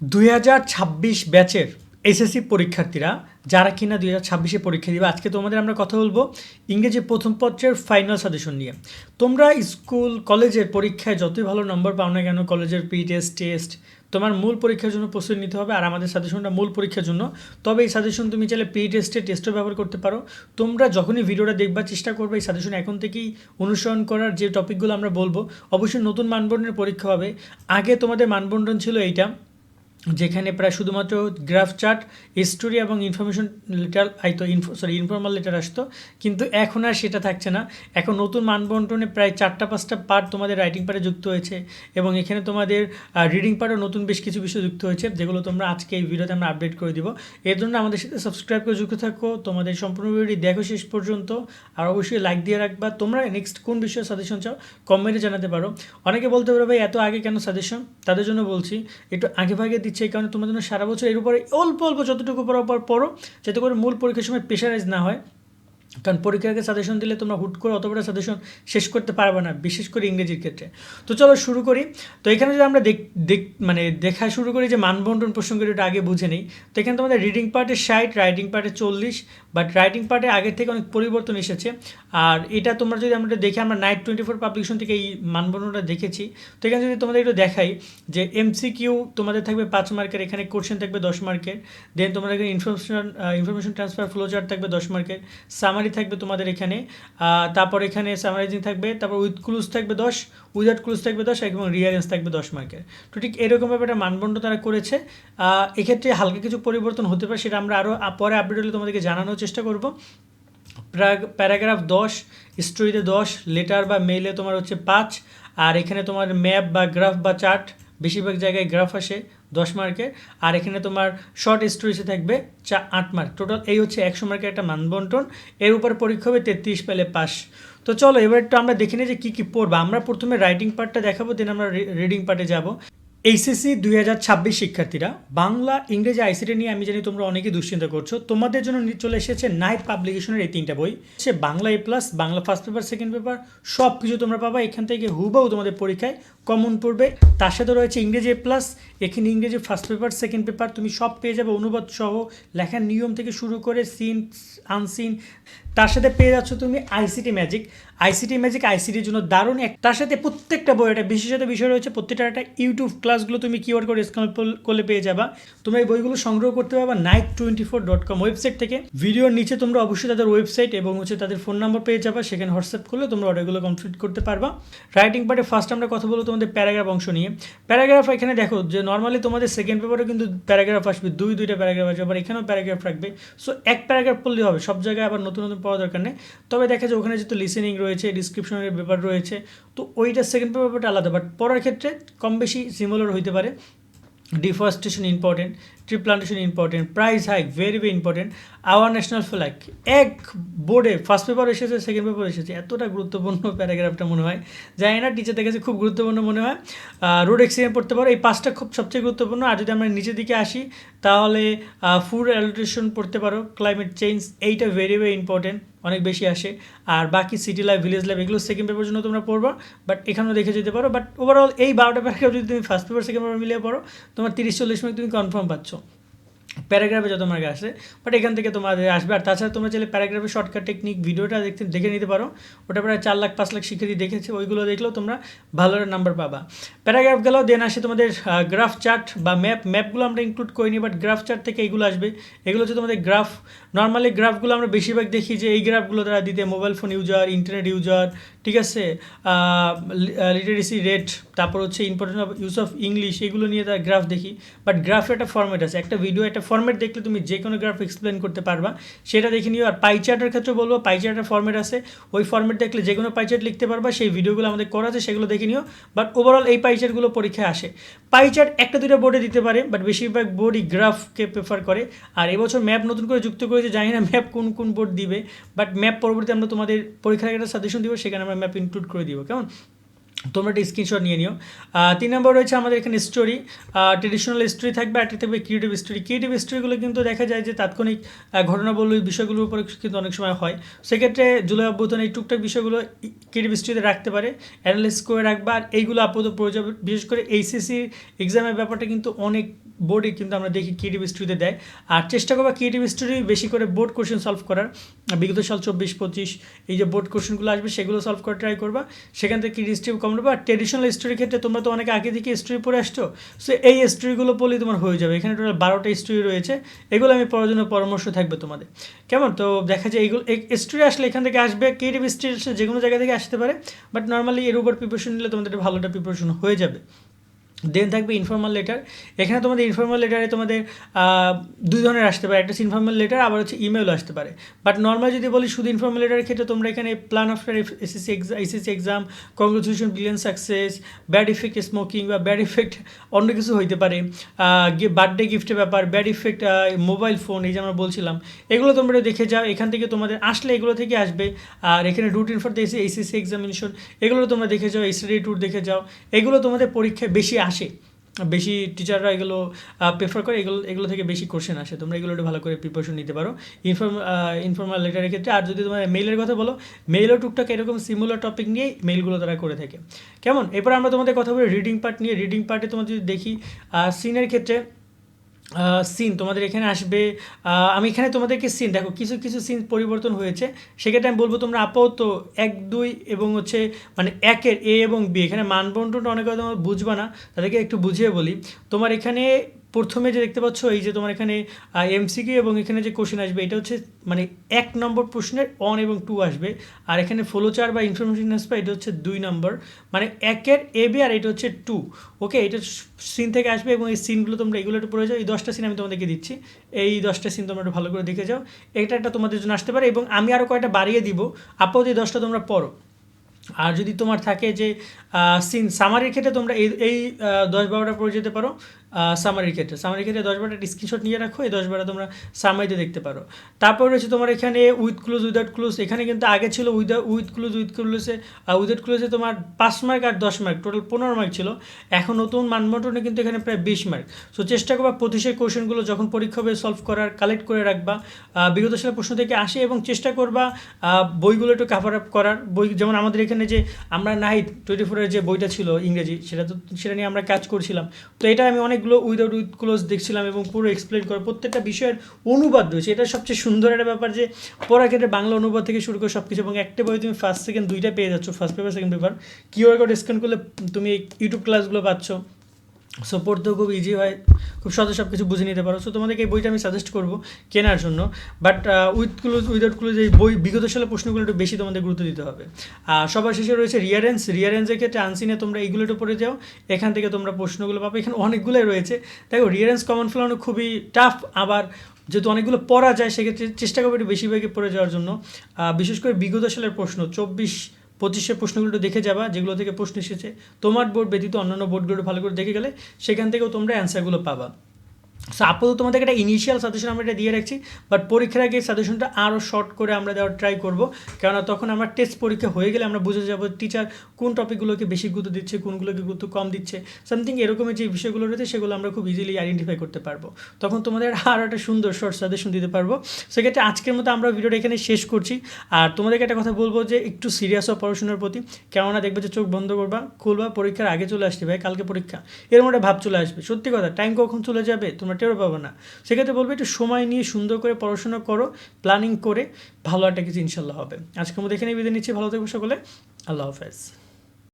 দুই হাজার ছাব্বিশ ব্যাচের এসএসসি পরীক্ষার্থীরা, যারা কিনা দুই হাজার ছাব্বিশে পরীক্ষা দিবে, আজকে তোমাদের আমরা কথা বলব ইংরেজি প্রথম পত্রের ফাইনাল সাজেশন নিয়ে। তোমরা স্কুল, কলেজের পরীক্ষায় যতই ভালো নম্বর পাও না কেন, কলেজের পি টেস্ট টেস্ট তোমার মূল পরীক্ষার জন্য প্রস্তুতি নিতে হবে আর আমাদের সাজেশনটা মূল পরীক্ষার জন্য। তবে এই সাজেশন তুমি চাইলে পি টেস্টে টেস্টও ব্যবহার করতে পারো। তোমরা যখনই ভিডিওটা দেখবার চেষ্টা করবে, এই সাজেশন এখন থেকেই অনুসরণ করার যে টপিকগুলো আমরা বলব, অবশ্যই নতুন মানবন্ধনের পরীক্ষা হবে। আগে তোমাদের মানবন্ধন ছিল এইটা যেখানে প্রায় শুধুমাত্র গ্রাফ চার্ট হিস্টোরি এবং ইনফরমেশন লেটার আইতো ইনফো সরি ইনফর্মাল লেটার আসতো। কিন্তু এখন আর সেটা থাকছে না। এখন নতুন মানবন্টনে প্রায় চারটা, পাঁচটা পার্ট তোমাদের রাইটিং পার্টে যুক্ত হয়েছে এবং এখানে তোমাদের রিডিং পার্টও নতুন বেশ কিছু বিষয় যুক্ত হয়েছে যেগুলো তোমরা আজকে এই ভিডিওতে আমরা আপডেট করে দিব। এর জন্য আমাদের সাথে সাবস্ক্রাইব করে যুক্ত থাকো। তোমাদের সম্পূর্ণ ভিডিওটি দেখো শেষ পর্যন্ত। আর অবশ্যই লাইক দিয়ে রাখবা। তোমরা নেক্সট কোন বিষয়ে সাজেশন চাও কমেন্টে জানাতে পারো। অনেকে বলতে পারো, ভাই, এত আগে কেন সাজেশন তাদের জন্য বলছি, একটু আগে ভাগে দিচ্ছে এই কারণে তোমার জন্য সারা বছর এর উপরে অল্প অল্প যতটুকু পড়ার পর পড়ো, যাতে করে মূল পরীক্ষার সময় প্রেশারাইজ না হয়। কারণ পরীক্ষার আগে সাজেশন দিলে তোমরা হুট করে অত বড় সাজেশন শেষ করতে পারবে না, বিশেষ করে ইংরেজির ক্ষেত্রে। তো চলো শুরু করি। তো এখানে যদি আমরা দেখ মানে দেখা শুরু করি যে মানবন্টন প্রসঙ্গে একটু আগে বুঝে নেই। তো এখানে তোমাদের রিডিং পার্টে ষাট রাইটিং পার্টে চল্লিশ বাট রাইটিং পার্টে আগের থেকে অনেক পরিবর্তন এসেছে। আর এটা তোমরা যদি আমরা দেখি, আমরা নাইট টোয়েন্টি ফোর পাবলিকেশন থেকে এই মানবন্ধনটা দেখেছি। তো এখানে যদি তোমাদের একটু দেখাই যে এমসিকিউ তোমাদের থাকবে পাঁচ মার্কের, এখানে কোশ্চেন থাকবে দশ মার্কের দেন তোমাদের information information transfer flow chart থাকবে দশ মার্কের সামারি থাকবে তোমাদের এখানে। তারপর এখানে সামারাইজিং থাকবে, তারপর উইথ ক্লুজ থাকবে দশ উইদাউট ক্লুজ থাকবে দশ, এবং রিয়ারেন্স থাকবে দশ মার্কের তো ঠিক এরকমভাবে একটা মানদণ্ড তারা করেছে। এক্ষেত্রে হালকা কিছু পরিবর্তন হতে পারে, সেটা আমরা আরও পরে আপডেট হলে তোমাদেরকে জানানোর চেষ্টা করব। প্যারাগ্রাফ দশ স্টোরিতে দশ লেটার বা মেইলে তোমার হচ্ছে পাঁচ, আর এখানে তোমার ম্যাপ বা গ্রাফ বা চার্ট বেশিরভাগ জায়গায় গ্রাফ আসে দশ মার্কে আর এখানে তোমার শর্ট স্টোরিজে থাকবে চা আট মার্ক টোটাল এই হচ্ছে একশো মার্কের একটা মানবন্টন। এর উপর পরীক্ষা হবে তেত্রিশ পেলে পাস তো চলো, এবার একটু আমরা দেখে নিই যে কী কী পড়ব। আমরা প্রথমে রাইটিং পার্টটা দেখাবো দেন আমরা রিডিং পার্টে যাব। এইচএসসি দুই হাজার ছাব্বিশ শিক্ষার্থীরা, বাংলা, ইংরেজি আইসিটি নিয়ে আমি জানি তোমরা অনেকেই দুশ্চিন্তা করছ। তোমাদের জন্য চলে এসেছে নাইট পাবলিকেশনের এই তিনটা বই। সে Bangla A plus Bangla first paper second paper সব কিছু তোমরা পাবা। এখান থেকে হুবাও তোমাদের পরীক্ষায় কমন পড়বে। তার সাথে রয়েছে ইংরেজি এ প্লাস এখানে ইংরেজি ফার্স্ট পেপার সেকেন্ড পেপার তুমি সব পেয়ে যাবে। অনুবাদ সহ লেখার নিয়ম থেকে শুরু করে সিন আনসিন তার সাথে পেয়ে যাচ্ছ তুমি আইসিটি ম্যাজিক আইসিটি ম্যাজিক আইসিটির জন্য দারুণ এক তার সাথে প্রত্যেকটা বই, একটা বিশেষত বিষয় রয়েছে, প্রত্যেকটা একটা ইউটিউব ক্লাসগুলো তুমি কিওয়ার্ড করে স্ক্যান করলে পেয়ে যাবা। তোমরা এই বইগুলো সংগ্রহ করতে পারবা night twenty four dot com website থেকে। ভিডিওর নিচে তোমরা অবশ্যই তাদের ওয়েবসাইট এবং হচ্ছে তাদের ফোন নাম্বার পেয়ে যাবা, সেখানে হোয়াটসঅ্যাপ করলে তোমরা অর্ডারগুলো কমপ্লিট করতে পারবা। রাইটিং পার্টে ফার্স্ট আমরা কথা বলব তোমাদের প্যারাগ্রাফ অংশ নিয়ে। প্যারাগ্রাফ এখানে দেখো যে নর্মালি তোমাদের সেকেন্ড পেপারে কিন্তু প্যারাগ্রাফ আসবে, দুই, দুইটা প্যারাগ্রাফ আসবে, আবার এখানেও প্যারাগ্রাফ রাখবে। সো এক প্যারাগ্রাফ পড়লেই হবে, সব জায়গায় আবার নতুন নতুন পড়া দরকার নেই। তবে দেখা যায় ওখানে যেহেতু লিসেনিং রয়েছে ডিসক্রিপশনের ব্যাপার রয়েছে। তো ওইটা সেকেন্ড পেপার ব্যাপারটা আলাদা। বাট পড়ার ক্ষেত্রে কম বেশি সিমিলার হইতে পারে। Deforestation important tree plantation important price hike very very important our national flag এক বোর্ডে ফার্স্ট পেপার এসেছে সেকেন্ড পেপার এসেছে, এতটা গুরুত্বপূর্ণ প্যারাগ্রাফটা মনে হয়। জানি না টিচার দেখেছে, খুব গুরুত্বপূর্ণ মনে হয়। রোড এক্সিডেন্ট পড়তে পারো, এই পাঁচটা খুব সবচেয়ে গুরুত্বপূর্ণ। আর যদি আমরা নিচের দিকে আসি, তাহলে ফুড অ্যালোটেশন পড়তে পারো ক্লাইমেট চেঞ্জ এইটা ভেরি ভেরি ইম্পর্টেন্ট অনেক বেশি আসে। আর বাকি সিটি লাইফ ভিলেজ লাইফ এগুলো সেকেন্ড পেপার জন্য তোমরা পড়বা বাট এখানেও দেখে যেতে পারো। বাট ওভারঅল এই বারোটা প্যারাগ্রাফ যদি তুমি ফার্স্ট পেপার সেকেন্ড পেপার মিলিয়ে পড়ো, তোমার তিরিশ, চল্লিশ মিনিট তুমি কনফার্ম পাচ্ছ। প্যারাগ্রাফে যত মার্ক আসে বাট এখান থেকে তোমাদের আসবে। আর তাছাড়া তোমরা চাইলে প্যারাগ্রাফে শর্টকাট টেকনিক ভিডিওটা দেখতে, দেখে নিতে পারো। ওটা প্রায় চার লাখ, পাঁচ লাখ শিক্ষার্থী দেখেছে, ওইগুলো দেখলেও তোমরা ভালো নাম্বার পাবা। প্যারাগ্রাফ গেলেও দেন আসে তোমাদের গ্রাফ চার্ট বা ম্যাপ ম্যাপগুলো আমরা ইনক্লুড করিনি বাট গ্রাফ চার্ট থেকে এইগুলো আসবে। এগুলো হচ্ছে তোমাদের গ্রাফ নর্মালি গ্রাফগুলো আমরা বেশিরভাগ দেখি যে, এই গ্রাফগুলো তারা দিতে mobile phone user internet user ঠিক আছে? লিটারেসি রেট তারপর হচ্ছে important of use of English এগুলো নিয়ে তার গ্রাফ দেখি। বাট গ্রাফের একটা ফর্মেট আছে। একটা ভিডিও একটা ফর্মেট দেখলে তুমি যে কোনো গ্রাফ এক্সপ্লেন করতে পারবা। সেটা দেখে নিও। আর পাই চার্টের ক্ষেত্রে বলব পাই চার্টের ফর্মেট আছে। ওই ফর্মেট দেখলে যে কোনো পাই চার্ট লিখতে পারবা। সেই ভিডিওগুলো আমাদের করা আছে, সেগুলো দেখে নিও। বাট ওভারঅল এই পাই চার্টগুলো পরীক্ষায় আসে। পাইচার্ট একটা দুটো বোর্ডে দিতে পারে বাট বেশিরভাগ বোর্ডই গ্রাফকে প্রেফার করে। আর এবছর ম্যাপ নতুন করে যুক্ত করেছে, জানি না ম্যাপ কোন কোন বোর্ড দিবে। বাট ম্যাপ পরবর্তী আমরা তোমাদের পরীক্ষার একটা সাজেশন দিব, সেখানে আমরা ম্যাপ ইনক্লুড করে দিব। কেমন? তোমরা একটা স্ক্রিনশট নিয়ে নিও। তিন নম্বর রয়েছে আমাদের এখানে স্টোরি ট্রেডিশনাল স্টোরি থাকবে আর একটা থাকবে ক্রিয়েটিভ স্টোরি ক্রিয়েটিভ স্টোরিগুলো কিন্তু দেখা যায় যে তাৎক্ষণিক আহ, ঘটনা বলল এই বিষয়গুলোর উপরে কিন্তু অনেক সময় হয়। সেক্ষেত্রে জুলাই অভ্যুত্থান এই টুকটাক বিষয়গুলো ক্রিয়েটিভ স্টোরিতে রাখতে পারে অ্যানালাইস করে রাখবা আর এইগুলো আপাতত প্রয়োজন। বিশেষ করে এইচএসসি এক্সামের ব্যাপারটা কিন্তু অনেক বোর্ডে কিন্তু আমরা দেখি ক্রিয়েটিভ স্টোরিতে দেয়। আর চেষ্টা করবা ক্রিয়েটিভ স্টোরি বেশি করে বোর্ড কোশ্চেন সলভ করার। বিগত সাল চব্বিশ পঁচিশ এই যে বোর্ড কোশ্চেনগুলো আসবে সেগুলো সলভ করার ট্রাই করবা। সেখান থেকে ক্রিয়েটিভ স্টোরি বা ট্রেডিশনাল স্টোরির ক্ষেত্রে তোমরা তো অনেক আগে থেকে স্টোরি পড়ে আসছো সো এই স্টোরিগুলো পড়লেই তোমার হয়ে যাবে। এখানে টোটাল বারোটা স্টোরি রয়েছে, এগুলো আমি পড়ার জন্য পরামর্শ থাকবে তোমাদের। কেমন? তো দেখা যায় এইগুলো স্টোরি আসলে এখান থেকে আসবে ক্রিয়েটিভ স্টোরি আসলে যে কোনো জায়গা থেকে আসতে পারে বাট নর্মালি এর উপর প্রিপারেশন নিলে তোমাদের ভালোটা প্রিপারেশন হয়ে যাবে। দেন থাকবে ইনফর্মাল লেটার এখানে তোমাদের ইনফর্মাল লেটারে তোমাদের দুই ধরনের আসতে পারে। একটা ইনফর্মাল লেটার আবার হচ্ছে ইমেলও আসতে পারে। বাট নর্মাল যদি বলি, শুধু ইনফর্মাল লেটারের ক্ষেত্রে তোমরা এখানে plan after SSC exam SSC exam congratulation billion success bad effect smoking বা ব্যাড ইফেক্ট অন্য কিছু হইতে পারে। বার্থডে গিফটের ব্যাপার ব্যাড ইফেক্ট মোবাইল ফোন এই যে আমরা বলছিলাম, এগুলো তোমরা দেখে যাও। এখান থেকে তোমাদের আসলে এগুলো থেকে আসবে। আর এখানে routine for the SSC examination এগুলো তোমরা দেখে যাও স্টাডি ট্যুর দেখে যাও। এগুলো তোমাদের পরীক্ষায় বেশি আসে। বেশি টিচাররা এগুলো প্রেফার করে এগুলো এগুলো থেকে বেশি কোশ্চেন আসে। তোমরা এগুলো একটু ভালো করে প্রিপারেশন নিতে পারো। ইনফর্ম ইনফর্মাল লেটারের ক্ষেত্রে আর যদি তোমার মেইলের কথা বলো মেইলও টুকটাক এরকম সিমুলার টপিক নিয়ে মেইলগুলো তারা করে থাকে। কেমন? এরপর আমরা তোমাদের কথা বলি রিডিং পার্ট নিয়ে। রিডিং পার্টে তোমার যদি দেখি সিনের ক্ষেত্রে সিন তোমাদের এখানে আসবে। আমি এখানে তোমাদেরকে সিন দেখো, কিছু কিছু সিন পরিবর্তন হয়েছে। সেক্ষেত্রে আমি বলব তোমরা আপাতত এক, দুই এবং হচ্ছে মানে একের এ এবং বি, এখানে মানবন্টনটা অনেক তোমরা বুঝবা না, তাদেরকে একটু বুঝিয়ে বলি। তোমার এখানে প্রথমে যে দেখতে পাচ্ছ, এই যে তোমার এখানে এমসিকিউ এবং এখানে যে কোশ্চেন আসবে, এটা হচ্ছে মানে এক নম্বর প্রশ্নের অন এবং টু আসবে। আর এখানে ফলোচার বা ইনফরমেশন আসবে এটা হচ্ছে দুই নম্বর। মানে একের এ বি আর এটা হচ্ছে টু ওকে এটা সিন থেকে আসবে এবং এই সিনগুলো তোমরা এগুলো একটু পড়ে যাও। এই দশটা সিন আমি তোমাদেরকে দিচ্ছি। এই দশটা সিন তোমরা একটু ভালো করে দেখে যাও। এটা একটা তোমাদের জন্য আসতে পারে এবং আমি আরও কয়েকটা বাড়িয়ে দিব। আপাতত এই দশটা তোমরা পড়ো। আর যদি তোমার থাকে যে সিন সামারির ক্ষেত্রে তোমরা এই এই দশ বারোটা পড়ে যেতে পারো সামারির ক্ষেত্রে। সামারির ক্ষেত্রে দশ বারোটা স্ক্রিনশট নিয়ে রাখো, এই দশ বারোটা তোমরা সামারিতে দেখতে পারো। তারপর রয়েছে তোমার এখানে উইথ ক্লুজ উইদাউট ক্লুজ এখানে কিন্তু আগে ছিল উইথ উইথ ক্লুজ উইথ ক্লুজে উইদাউট ক্লুজে তোমার পাঁচ মার্ক আর দশ মার্ক টোটাল পনেরো মার্ক ছিল। এখন নতুন মানবন্টনে কিন্তু এখানে প্রায় বিশ মার্ক সো চেষ্টা করবা প্রতিশের কোশ্চেনগুলো যখন পরীক্ষা হবে সলভ করার কালেক্ট করে রাখবা। বিগত সালের প্রশ্ন থেকে আসে এবং চেষ্টা করবা বইগুলো একটু কাভার আপ করার। বই যেমন আমাদের এখানে যে আমরা নাইট টোয়েন্টি ফোরের যে বইটা ছিল ইংরেজি, সেটা তো, সেটা নিয়ে আমরা কাজ করছিলাম। তো এটা আমি অনেকগুলো উইদাউট উইথ ক্লোজ দেখছিলাম এবং পুরো এক্সপ্লেন করে প্রত্যেকটা বিষয়ের অনুবাদ রয়েছে। এটা সবচেয়ে সুন্দর একটা ব্যাপার যে পড়ার ক্ষেত্রে বাংলা অনুবাদ থেকে শুরু করে সব কিছু এবং একটা বই তুমি ফার্স্ট সেকেন্ড দুইটা পেয়ে যাচ্ছ first paper second paper QR code scan করলে তুমি ইউটিউব ক্লাসগুলো পাচ্ছ। সো পড়তেও খুব ইজি হয়। খুব সহজে সব কিছু বুঝে নিতে পারো। সো তোমাদেরকে এই বইটা আমি সাজেস্ট করব কেনার জন্য। But with clues without clues এই বই বিগত সালের প্রশ্নগুলো একটু বেশি তোমাদের গুরুত্ব দিতে হবে। আর সবার শেষে রয়েছে রিয়ারেন্স রিয়ারেন্সের ক্ষেত্রে আনসিনে তোমরা এইগুলো একটু পড়ে যাও। এখান থেকে তোমরা প্রশ্নগুলো পাবে। এখানে অনেকগুলোই রয়েছে। দেখো রিয়ারেন্স কমন ফলানো খুবই টাফ আবার যেহেতু অনেকগুলো পড়া যায়, সেক্ষেত্রে চেষ্টা করবে একটু বেশিরভাগই পড়ে যাওয়ার জন্য। বিশেষ করে বিগত সালের প্রশ্ন, চব্বিশ পঁচিশের প্রশ্নগুলো দেখে যাবা, যেগুলো থেকে প্রশ্ন এসেছে। তোমার বোর্ড ব্যতীত অন্যান্য বোর্ডগুলো ভালো করে দেখে গেলে সেখান থেকেও তোমরা অ্যান্সারগুলো পাবা। সো আপাতত তোমাদেরকে একটা ইনিশিয়াল সাজেশন আমরা এটা দিয়ে রাখছি বাট পরীক্ষার আগে সাজেশনটা আরও শর্ট করে আমরা দেওয়ার ট্রাই করব। কেননা তখন আমরা টেস্ট পরীক্ষা হয়ে গেলে আমরা বুঝে যাব টিচার কোন টপিকগুলোকে বেশি গুরুত্ব দিচ্ছে, কোনগুলোকে গুরুত্ব কম দিচ্ছে। সামথিং এরকমের যে বিষয়গুলো রয়েছে, সেগুলো আমরা খুব ইজিলি আইডেন্টিফাই করতে পারব। তখন তোমাদের আরও একটা সুন্দর শর্ট সাজেশন দিতে পারব। সেক্ষেত্রে আজকের মতো আমরা ভিডিওটা এখানে শেষ করছি। আর তোমাদেরকে একটা কথা বলব যে, একটু সিরিয়াস হও পড়াশোনার প্রতি। কেননা দেখবে যে চোখ বন্ধ করবা, খুলবা, পরীক্ষার আগে চলে আসবে, ভাই, কালকে পরীক্ষা। এর মধ্যে ভাব চলে আসবে। সত্যি কথা টাইম কখন চলে যাবে? তোমরা টেরও পাবো না। সেক্ষেত্রে বলব একটু সময় নিয়ে সুন্দর করে পড়াশোনা করো প্ল্যানিং করে ভালো একটা কিছু ইনশাল্লাহ হবে। আজকে আমরা দেখে নিয়ে বিদায় নিচ্ছি। ভালো থাকব সকলে। আল্লাহ হাফেজ।